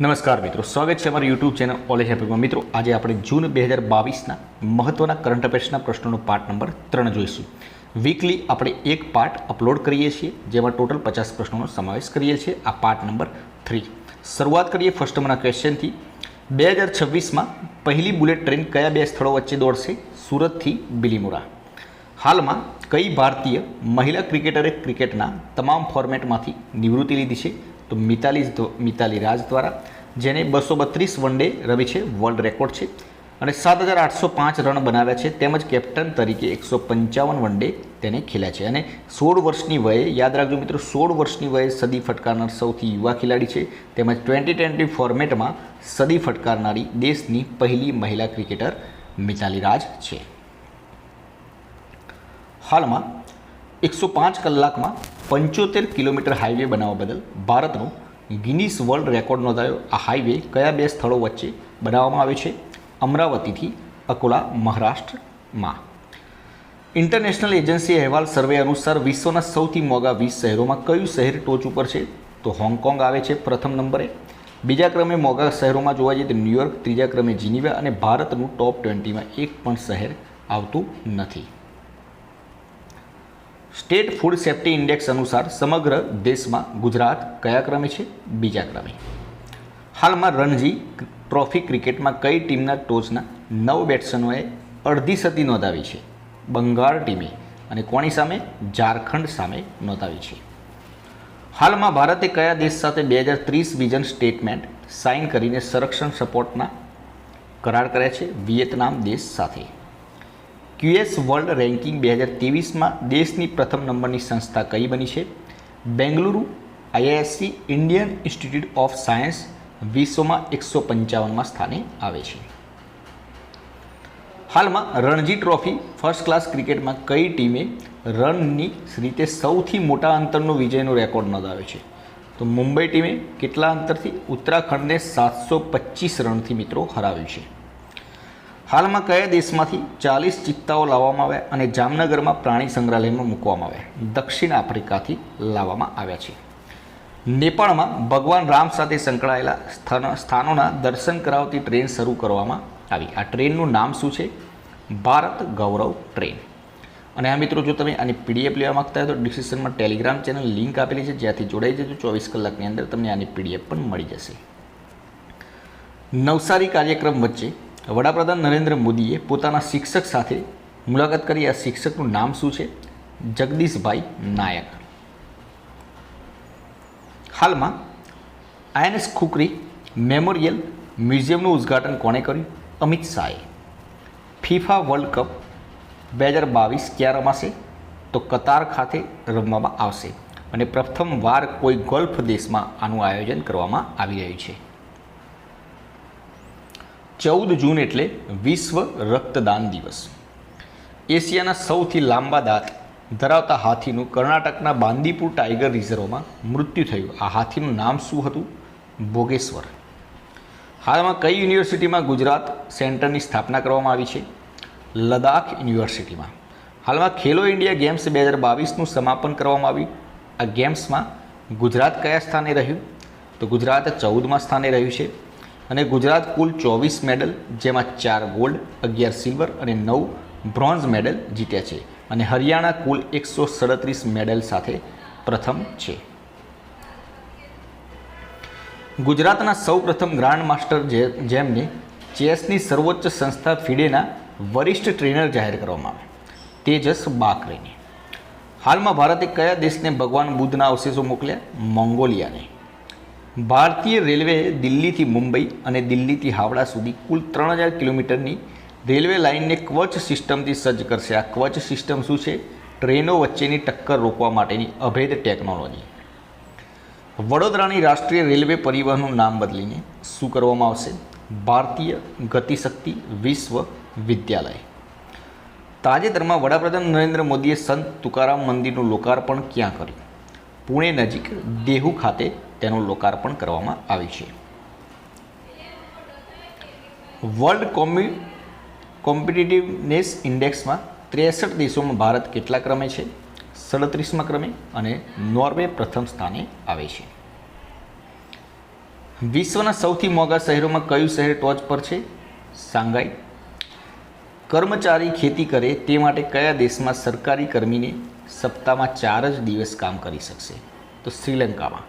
નમસ્કાર મિત્રો, સ્વાગત છે અમારી યુટ્યુબ ચેનલ ઓલેજ હેપીમાં મિત્રો, આજે આપણે જૂન બે હજાર બાવીસના મહત્ત્વના કરંટ અફેર્સના પ્રશ્નોનો પાર્ટ નંબર ત્રણ જોઈશું. વીકલી આપણે એક પાર્ટ અપલોડ કરીએ છીએ, જેમાં ટોટલ પચાસ પ્રશ્નોનો સમાવેશ કરીએ છીએ. આ પાર્ટ નંબર થ્રી શરૂઆત કરીએ ફર્સ્ટ નંબરના ક્વેશ્ચનથી બે હજાર છવ્વીસમાં પહેલી બુલેટ ટ્રેન કયા બે સ્થળો વચ્ચે દોડશે? સુરતથી બિલીમોરા. હાલમાં કઈ ભારતીય મહિલા ક્રિકેટરે ક્રિકેટના તમામ ફોર્મેટમાંથી નિવૃત્તિ લીધી છે? તો મિતાલી મિતાલી રાજ દ્વારા, જેને બસો બત્રીસ વન ડે રમી છે વર્લ્ડ રેકોર્ડ છે. અને સાત હજાર આઠસો પાંચ રન બનાવ્યા છે, તેમજ કેપ્ટન તરીકે એકસો પંચાવન વન ડે તેને ખેલ્યા છે. અને સોળ વર્ષની વયે, યાદ રાખજો મિત્રો, સોળ વર્ષની વયે સદી ફટકારનાર સૌથી યુવા ખેલાડી છે. તેમજ ટ્વેન્ટી ટ્વેન્ટી ફોર્મેટમાં સદી ફટકારનારી દેશની પહેલી મહિલા ક્રિકેટર મિતાલી રાજ છે. હાલમાં એકસો પાંચ કલાકમાં પંચોતેર કિલોમીટર હાઈવે બનાવવા બદલ ભારતનો ગિનિસ વર્લ્ડ રેકોર્ડ નોંધાયો. આ હાઈવે કયા બે સ્થળો વચ્ચે બનાવવામાં આવ્યો છે? અમરાવતીથી અકોલા, મહારાષ્ટ્રમાં. ઇન્ટરનેશનલ એજન્સી અહેવાલ સર્વે અનુસાર વિશ્વના સૌથી મોંઘા વીસ શહેરોમાં કયું શહેર ટોચ ઉપર છે? તો હોંગકોંગ આવે છે પ્રથમ નંબરે. બીજા ક્રમે મોંઘા શહેરોમાં જોવા જઈએ તો ન્યુયોર્ક, ત્રીજા ક્રમે જીનીવા અને ભારતનું ટોપ ટ્વેન્ટીમાં એક પણ શહેર આવતું નથી. સ્ટેટ ફૂડ સેફ્ટી ઇન્ડેક્સ અનુસાર સમગ્ર દેશમાં ગુજરાત કયા ક્રમે છે? બીજા ક્રમે. હાલમાં રણજી ટ્રોફી ક્રિકેટમાં કઈ ટીમના ટોચના નવ બેટ્સમેનોએ અડધી સદી નોંધાવી છે? બંગાળ ટીમે અને કોની સામે? ઝારખંડ સામે નોંધાવી છે. હાલમાં ભારતે કયા દેશ સાથે બે હજાર ત્રીસ વિઝન સ્ટેટમેન્ટ સાઇન કરીને સંરક્ષણ સપોર્ટના કરાર કર્યા છે? વિયેતનામ દેશ સાથે. ક્યુએસ વર્લ્ડ રેન્કિંગ બે હજાર ત્રેવીસમાં દેશની પ્રથમ નંબરની સંસ્થા કઈ બની છે? Bengaluru, IISc, Indian Institute of Science, વિશ્વમાં એકસો પંચાવનમાં સ્થાને આવે છે. હાલમાં રણજી ટ્રોફી ફર્સ્ટ ક્લાસ ક્રિકેટમાં કઈ ટીમે રનની રીતે સૌથી મોટા અંતરનો વિજયનો રેકોર્ડ નોંધાવ્યો છે? તો મુંબઈ ટીમે કેટલા અંતરથી ઉત્તરાખંડને સાતસો પચીસ રનથી મિત્રો હરાવ્યું છે? હાલમાં કયા દેશમાંથી ચાલીસ ચિત્તાઓ લાવવામાં આવ્યા અને જામનગરમાં પ્રાણી સંગ્રહાલયમાં મૂકવામાં આવ્યા? દક્ષિણ આફ્રિકાથી લાવવામાં આવ્યા છે. નેપાળમાં ભગવાન રામ સાથે સંકળાયેલા સ્થાન, સ્થાનોના દર્શન કરાવતી ટ્રેન શરૂ કરવામાં આવી. આ ટ્રેનનું નામ શું છે? ભારત ગૌરવ ટ્રેન. અને આ મિત્રો, જો તમે આની પીડીએફ લેવા માગતા હોય તો ડિસ્ક્રિપ્શનમાં ટેલિગ્રામ ચેનલ લિંક આપેલી છે, જ્યાંથી જોડાઈ જજો. ચોવીસ કલાકની અંદર તમને આની પીડીએફ પણ મળી જશે. નવસારી કાર્યક્રમ વચ્ચે વડાપ્રધાન નરેન્દ્ર મોદીએ પોતાના શિક્ષક સાથે મુલાકાત કરી. આ શિક્ષકનું નામ શું છે? જગદીશભાઈ નાયક. હાલમાં આઈએનએસ ખુકરી મેમોરિયલ મ્યુઝિયમનું ઉદ્ઘાટન કોણે કર્યું? અમિત શાહે. ફિફા વર્લ્ડ કપ બે હજાર બાવીસ ક્યાં રમાશે? તો કતાર ખાતે રમવામાં આવશે. અને પ્રથમવાર કોઈ ગોલ્ફ દેશમાં આનું આયોજન કરવામાં આવી રહ્યું છે. ચૌદ જૂન એટલે વિશ્વ રક્તદાન દિવસ. એશિયાના સૌથી લાંબા દાંત ધરાવતા હાથીનું કર્ણાટકના બાંદીપુર ટાઈગર રિઝર્વમાં મૃત્યુ થયું. આ હાથીનું નામ શું હતું? ભોગેશ્વર. હાલમાં કઈ યુનિવર્સિટીમાં ગુજરાત સેન્ટરની સ્થાપના કરવામાં આવી છે? લદાખ યુનિવર્સિટીમાં. હાલમાં ખેલો ઇન્ડિયા ગેમ્સ બે હજાર બાવીસનું સમાપન કરવામાં આવ્યું. આ ગેમ્સમાં ગુજરાત કયા સ્થાને રહ્યું? તો ગુજરાત ચૌદમાં સ્થાને રહ્યું છે. અને ગુજરાત કુલ ચોવીસ મેડલ, જેમાં ચાર ગોલ્ડ, અગિયાર સિલ્વર અને નવ બ્રોન્ઝ મેડલ જીત્યા છે. અને હરિયાણા કુલ એકસો સડત્રીસ મેડલ સાથે પ્રથમ છે. ગુજરાતના સૌપ્રથમ ગ્રાન્ડ માસ્ટર જે, જેમને ચેસની સર્વોચ્ચ સંસ્થા ફિડેના વરિષ્ઠ ટ્રેનર જાહેર કરવામાં આવે, તેજસ બાકરેની. હાલમાં ભારતે કયા દેશને ભગવાન બુદ્ધના અવશેષો મોકલ્યા? મોંગોલિયાને. ભારતીય રેલવે દિલ્હીથી મુંબઈ અને દિલ્હીથી હાવડા સુધી કુલ ત્રણ હજાર કિલોમીટરની રેલવે લાઇનને કવચ સિસ્ટમથી સજ્જ કરશે. આ કવચ સિસ્ટમ શું છે? ટ્રેનો વચ્ચેની ટક્કર રોકવા માટેની અભેદ ટેકનોલોજી. વડોદરાની રાષ્ટ્રીય રેલવે પરિવહનનું નામ બદલીને શું કરવામાં આવશે? ભારતીય ગતિશક્તિ વિશ્વ વિદ્યાલય તાજેતરમાં વડાપ્રધાન નરેન્દ્ર મોદીએ સંત તુકારામ મંદિરનું લોકાર્પણ ક્યાં કર્યું? પુણે નજીક દેહુ ખાતે તેનું લોકાર્પણ કરવામાં આવ્યું છે. વર્લ્ડ કોમ્યુ કોમ્પિટિટિવનેસ ઇન્ડેક્સમાં ત્રેસઠ દેશોમાં ભારત કેટલા ક્રમે છે? સડત્રીસમાં ક્રમે અને નોર્વે પ્રથમ સ્થાને આવે છે. વિશ્વના સૌથી મોંઘા શહેરોમાં કયું શહેર ટોચ પર છે? સાંઘાઈ કર્મચારી ખેતી કરે તે માટે કયા દેશમાં સરકારી કર્મીને સપ્તાહમાં ચાર જ દિવસ કામ કરી શકશે? તો શ્રીલંકામાં.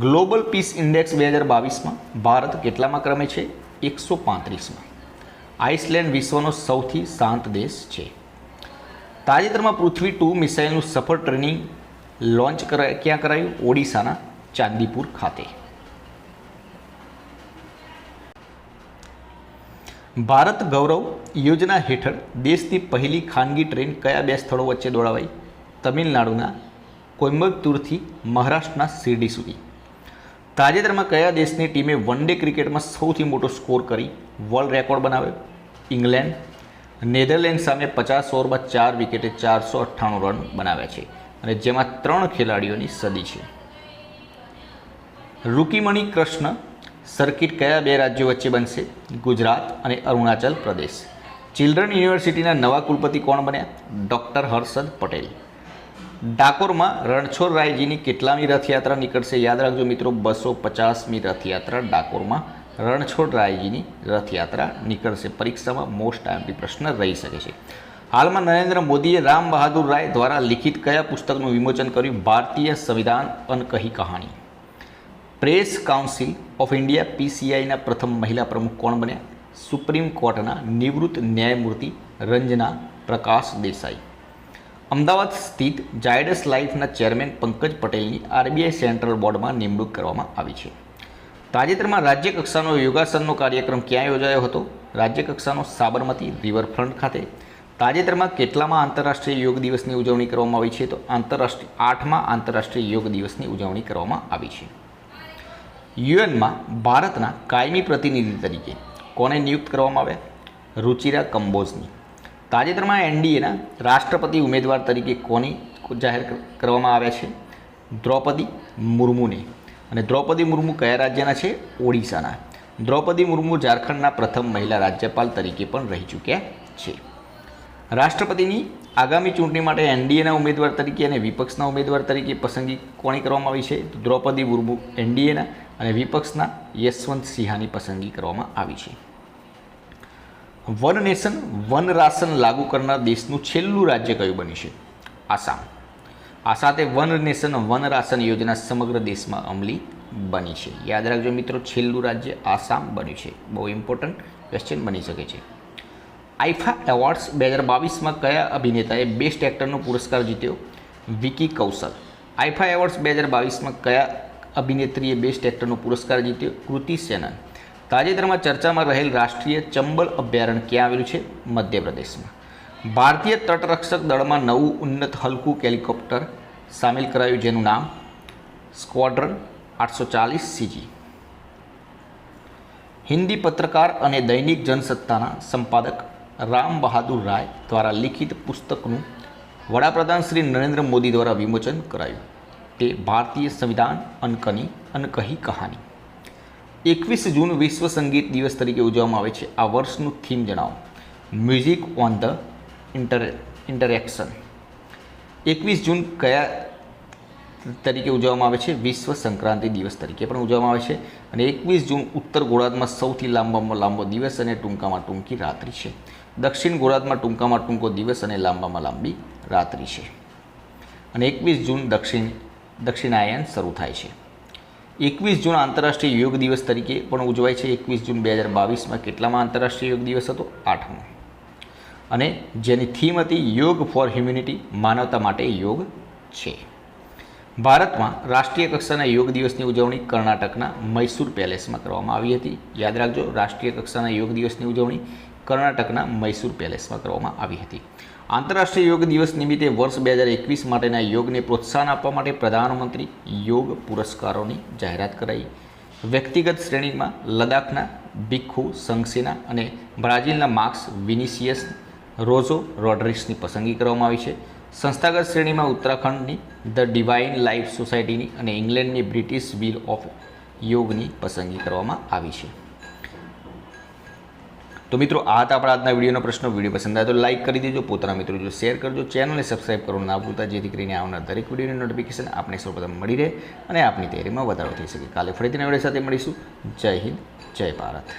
ગ્લોબલ પીસ ઇન્ડેક્સ બે હજાર બાવીસમાં ભારત કેટલામાં ક્રમે છે? એકસો પાંત્રીસમાં. આઇસલેન્ડ વિશ્વનો સૌથી શાંત દેશ છે. તાજેતરમાં પૃથ્વી ટુ મિસાઇલનું સફળ ટ્રેનિંગ લોન્ચ કરાય, ક્યાં કરાયું? ઓડિશાના ચાંદીપુર ખાતે. ભારત ગૌરવ યોજના હેઠળ દેશની પહેલી ખાનગી ટ્રેન કયા બે સ્થળો વચ્ચે દોડાવાઈ? તમિલનાડુના કોઇમ્બતુરથી મહારાષ્ટ્રના શિરડી સુધી. તાજેતરમાં કયા દેશની ટીમે વન ડે ક્રિકેટમાં સૌથી મોટો સ્કોર કરી વર્લ્ડ રેકોર્ડ બનાવ્યો? ઇંગ્લેન્ડ, નેધરલેન્ડ સામે પચાસ ઓવરમાં ચાર વિકેટે ચારસો અઠ્ઠાણું રન બનાવ્યા છે અને જેમાં ત્રણ ખેલાડીઓની સદી છે. રૂકીમણી કૃષ્ણ સર્કિટ કયા બે રાજ્યો વચ્ચે બનશે? ગુજરાત અને અરુણાચલ પ્રદેશ. ચિલ્ડ્રન યુનિવર્સિટીના નવા કુલપતિ કોણ બન્યા? ડૉક્ટર હર્ષદ પટેલ. ડાકોરમાં રણછોડ રાયજીની કેટલામી રથયાત્રા નીકળશે? યાદ રાખજો મિત્રો, બસો પચાસમી રથયાત્રા ડાકોરમાં રણછોડ રાયજીની રથયાત્રા નીકળશે. પરીક્ષામાં મોસ્ટ આઈએમપી પ્રશ્ન રહી શકે છે. હાલમાં નરેન્દ્ર મોદીએ રામ બહાદુર રાય દ્વારા લિખિત કયા પુસ્તકનું વિમોચન કર્યું? Bharatiya Samvidhan Ankahi Kahani. Press council of India પીસીઆઈના પ્રથમ મહિલા પ્રમુખ કોણ બન્યા? સુપ્રીમ કોર્ટના નિવૃત્ત ન્યાયમૂર્તિ રંજના પ્રકાશ દેસાઈ. અમદાવાદ સ્થિત જાયડસ લાઇફના ચેરમેન પંકજ પટેલની આરબીઆઈ સેન્ટ્રલ બોર્ડમાં નિમણૂક કરવામાં આવી છે. તાજેતરમાં રાજ્ય કક્ષાનો યોગાસનનો કાર્યક્રમ ક્યાં યોજાયો હતો? રાજ્ય કક્ષાનો સાબરમતી રિવરફ્રન્ટ ખાતે. તાજેતરમાં કેટલામાં આંતરરાષ્ટ્રીય યોગ દિવસની ઉજવણી કરવામાં આવી છે? તો આંતરરાષ્ટ્રીય આઠમાં આંતરરાષ્ટ્રીય યોગ દિવસની ઉજવણી કરવામાં આવી છે. યુએનમાં ભારતના કાયમી પ્રતિનિધિ તરીકે કોને નિયુક્ત કરવામાં આવ્યા રુચિરા કંબોઝની તાજેતરમાં એનડીએના રાષ્ટ્રપતિ ઉમેદવાર તરીકે કોની જાહેર કરવામાં આવ્યા છે? દ્રૌપદી મુર્મુને. અને દ્રૌપદી મુર્મુ કયા રાજ્યના છે? ઓડિશાના. દ્રૌપદી મુર્મુ ઝારખંડના પ્રથમ મહિલા રાજ્યપાલ તરીકે પણ રહી ચૂક્યા છે. રાષ્ટ્રપતિની આગામી ચૂંટણી માટે એનડીએના ઉમેદવાર તરીકે અને વિપક્ષના ઉમેદવાર તરીકે પસંદગી કોની કરવામાં આવી છે? દ્રૌપદી મુર્મુ એનડીએના અને વિપક્ષના યશવંત સિંહાની પસંદગી કરવામાં આવી છે. વન નેશન, વન રાશન લાગુ કરનાર દેશનું છેલ્લું રાજ્ય કયું બન્યું છે? આસામ. આ સાથે વન નેશન, વન રાશન યોજના સમગ્ર દેશમાં અમલી બની છે. યાદ રાખજો મિત્રો, છેલ્લું રાજ્ય આસામ બન્યું છે. બહુ ઇમ્પોર્ટન્ટ ક્વેશ્ચન બની શકે છે. આઈફા એવોર્ડ્સ બે હજાર બાવીસમાં કયા અભિનેતાએ બેસ્ટ એક્ટરનો પુરસ્કાર જીત્યો? વિકી કૌશલ. આઈફા એવોર્ડ્સ બે હજાર બાવીસમાં કયા અભિનેત્રીએ બેસ્ટ એક્ટરનો પુરસ્કાર જીત્યો? કૃતિ સેનન. તાજેતરમાં ચર્ચામાં રહેલ રાષ્ટ્રીય ચંબલ અભયારણ્ય ક્યાં આવેલું છે? મધ્યપ્રદેશમાં. ભારતીય તટરક્ષક દળમાં નવું ઉન્નત હલકું હેલિકોપ્ટર સામેલ કરાયું જેનું નામ સ્ક્વોડ્રન આઠસો ચાલીસ સીજી. હિન્દી પત્રકાર અને દૈનિક જનસત્તાના સંપાદક રામ બહાદુર રાય દ્વારા લિખિત પુસ્તકનું વડાપ્રધાન શ્રી નરેન્દ્ર મોદી દ્વારા વિમોચન કરાયું. તે ભારતીય સંવિધાન, અનકની, અનકહી કહાની. એકવીસ જૂન વિશ્વ સંગીત દિવસ તરીકે ઉજવવામાં આવે છે. આ વર્ષનું થીમ જણાવો. Music on the inter interaction એકવીસ જૂન કયા તરીકે ઉજવવામાં આવે છે, વિશ્વ સંક્રાંતિ દિવસ તરીકે પણ ઉજવવામાં આવે છે અને એકવીસ જૂન ઉત્તર ગોળાર્ધમાં સૌથી લાંબામાં લાંબો દિવસ અને ટૂંકામાં ટૂંકી રાત્રિ છે. દક્ષિણ ગોળાર્ધમાં ટૂંકામાં ટૂંકો દિવસ અને લાંબામાં લાંબી રાત્રિ છે. અને એકવીસ જૂન દક્ષિણ, દક્ષિણાયન શરૂ થાય છે. એકવીસ જૂન આંતરરાષ્ટ્રીય યોગ દિવસ તરીકે પણ ઉજવાય છે. એકવીસ જૂન બે હજાર બાવીસમાં કેટલામાં આંતરરાષ્ટ્રીય યોગ દિવસ હતો? આઠમો. અને જેની થીમ હતી યોગ ફોર હ્યુમ્યુનિટી માનવતા માટે યોગ છે. ભારતમાં રાષ્ટ્રીય કક્ષાના યોગ દિવસની ઉજવણી કર્ણાટકના મૈસૂર પેલેસમાં કરવામાં આવી હતી. યાદ રાખજો, રાષ્ટ્રીય કક્ષાના યોગ દિવસની ઉજવણી કર્ણાટકના મૈસૂર પેલેસમાં કરવામાં આવી હતી. આંતરરાષ્ટ્રીય યોગ દિવસ નિમિત્તે વર્ષ બે હજાર એકવીસ માટેના યોગને પ્રોત્સાહન આપવા માટે પ્રધાનમંત્રી યોગ પુરસ્કારોની જાહેરાત કરાઈ. વ્યક્તિગત શ્રેણીમાં લદ્દાખના ભિખુ સંગસેના અને બ્રાઝિલના માર્ક્સ વિનિસિયસ રોઝો રોડ્રિક્સની પસંદગી કરવામાં આવી છે. સંસ્થાગત શ્રેણીમાં ઉત્તરાખંડની ધ ડિવાઇન લાઈફ સોસાયટીની અને ઇંગ્લેન્ડની બ્રિટિશ વ્હીલ ઓફ યોગની પસંદગી કરવામાં આવી છે. તો મિત્રો, આ હતા આપણા આજના વિડીયોનો પ્રશ્ન. વીડિયો પસંદ આવે તો લાઇક કરી દેજો. પોતાના મિત્રો જો શેર કરજો. ચેનલને સબસ્ક્રાઈબ કરવાનું ના ભૂલતા, જેથી કરીને આવનાર દરેક વિડીયોની નોટિફિકેશન આપણે સૌપ્રથમ મળી રહે અને આપની તૈયારીમાં વધારો થઈ શકે. કાલે ફરીથી નવડે સાથે મળીશું. જય હિન્દ, જય ભારત.